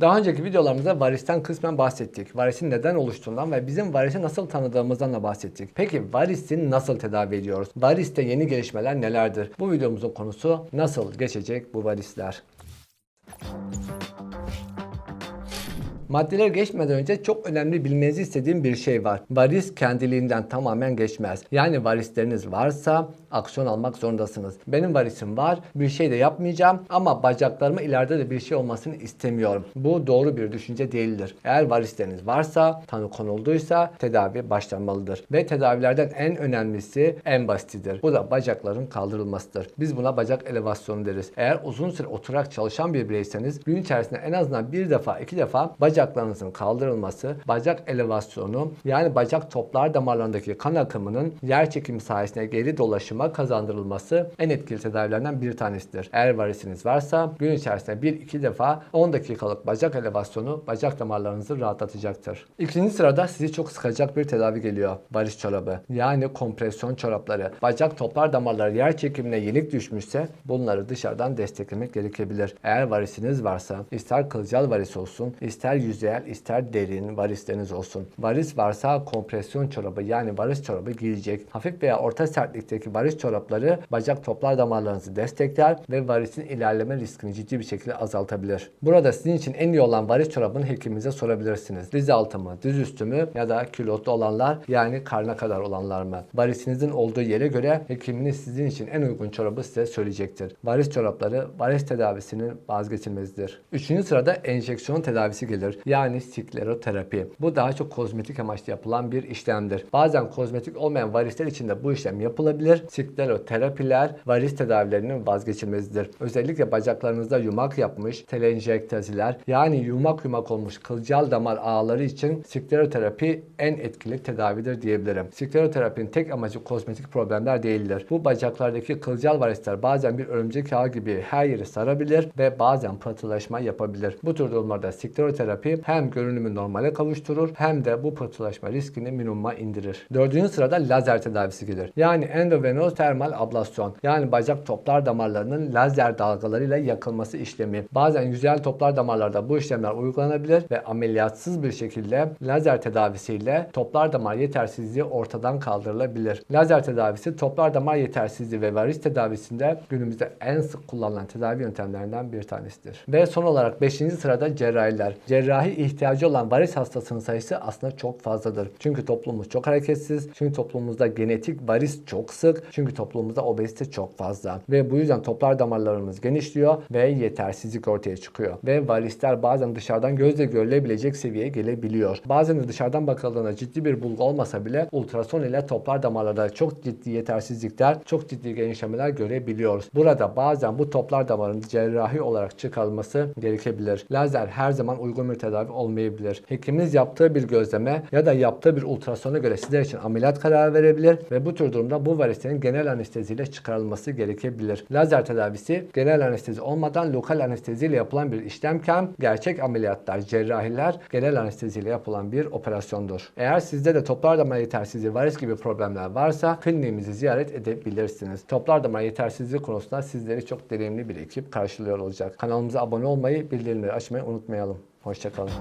Daha önceki videolarımızda varisten kısmen bahsettik. Varisin neden oluştuğundan ve bizim varisi nasıl tanıdığımızdan da bahsettik. Peki varisin nasıl tedavi ediyoruz? Variste yeni gelişmeler nelerdir? Bu videomuzun konusu nasıl geçecek bu varisler? Maddeler geçmeden önce çok önemli bilmenizi istediğim bir şey var. Varis kendiliğinden tamamen geçmez. Yani varisleriniz varsa aksiyon almak zorundasınız. Benim varisim var, bir şey de yapmayacağım ama bacaklarıma ileride de bir şey olmasını istemiyorum. Bu doğru bir düşünce değildir. Eğer varisleriniz varsa, tanı konulduysa tedavi başlanmalıdır. Ve tedavilerden en önemlisi en basitidir. Bu da bacakların kaldırılmasıdır. Biz buna bacak elevasyonu deriz. Eğer uzun süre oturarak çalışan bir bireyseniz gün içerisinde en azından bir defa, iki defa bacaklarınızın kaldırılması, bacak elevasyonu yani bacak toplar damarlarındaki kan akımının yer çekimi sayesinde geri dolaşıma kazandırılması en etkili tedavilerden bir tanesidir. Eğer varisiniz varsa gün içerisinde bir iki defa 10 dakikalık bacak elevasyonu bacak damarlarınızı rahatlatacaktır. İkinci sırada sizi çok sıkacak bir tedavi geliyor. Varis çorabı yani kompresyon çorapları. Bacak toplar damarları yer çekimine yenik düşmüşse bunları dışarıdan desteklemek gerekebilir. Eğer varisiniz varsa ister kılcal varis olsun, ister yüzeyel, ister derin varisleriniz olsun. Varis varsa kompresyon çorabı yani varis çorabı giyilecek. Hafif veya orta sertlikteki varis çorapları bacak toplar damarlarınızı destekler ve varisin ilerleme riskini ciddi bir şekilde azaltabilir. Burada sizin için en iyi olan varis çorabını hekiminize sorabilirsiniz. Diz altı mı, diz üstü mü ya da külotlu olanlar yani karna kadar olanlar mı? Varisinizin olduğu yere göre hekiminiz sizin için en uygun çorabı size söyleyecektir. Varis çorapları varis tedavisinin vazgeçilmezidir. Üçüncü sırada enjeksiyon tedavisi gelir. Yani skleroterapi. Bu daha çok kozmetik amaçlı yapılan bir işlemdir. Bazen kozmetik olmayan varisler için de bu işlem yapılabilir. Skleroterapiler varis tedavilerinin vazgeçilmezidir. Özellikle bacaklarınızda yumak yapmış telenjektaziler yani yumak yumak olmuş kılcal damar ağları için skleroterapi en etkili tedavidir diyebilirim. Skleroterapinin tek amacı kozmetik problemler değildir. Bu bacaklardaki kılcal varisler bazen bir örümcek ağı gibi her yeri sarabilir ve bazen pıhtılaşma yapabilir. Bu tür durumlarda skleroterapi hem görünümü normale kavuşturur hem de bu pıhtılaşma riskini minimuma indirir. Dördüncü sırada lazer tedavisi gelir. Yani endovenöz termal ablasyon yani bacak toplar damarlarının lazer dalgalarıyla yakılması işlemi. Bazen yüzeyel toplar damarlarda bu işlemler uygulanabilir ve ameliyatsız bir şekilde lazer tedavisiyle toplar damar yetersizliği ortadan kaldırılabilir. Lazer tedavisi toplar damar yetersizliği ve varis tedavisinde günümüzde en sık kullanılan tedavi yöntemlerinden bir tanesidir. Ve son olarak 5. sırada cerrahiler. Cerrahi ihtiyacı olan varis hastasının sayısı aslında çok fazladır. Çünkü toplumumuz çok hareketsiz. Çünkü toplumumuzda genetik varis çok sık. Çünkü toplumumuzda obezite çok fazla. Ve bu yüzden toplar damarlarımız genişliyor ve yetersizlik ortaya çıkıyor. Ve varisler bazen dışarıdan gözle görülebilecek seviyeye gelebiliyor. Bazen de dışarıdan bakıldığında ciddi bir bulgu olmasa bile ultrason ile toplar damarlarda çok ciddi yetersizlikler, çok ciddi genişlemeler görebiliyoruz. Burada bazen bu toplar damarın cerrahi olarak çıkarılması gerekebilir. Lazer her zaman uygun bir tedavi olmayabilir. Hekiminiz yaptığı bir gözleme ya da yaptığı bir ultrasona göre sizler için ameliyat kararı verebilir ve bu tür durumda bu varislerin genel anesteziyle çıkarılması gerekebilir. Lazer tedavisi genel anestezi olmadan lokal anesteziyle yapılan bir işlemken gerçek ameliyatlar, cerrahiler genel anesteziyle yapılan bir operasyondur. Eğer sizde de toplar damar yetersizliği, varis gibi problemler varsa kliniğimizi ziyaret edebilirsiniz. Toplar damar yetersizliği konusunda sizleri çok deneyimli bir ekip karşılıyor olacak. Kanalımıza abone olmayı, bildirimleri açmayı unutmayalım. Hoşçakalın.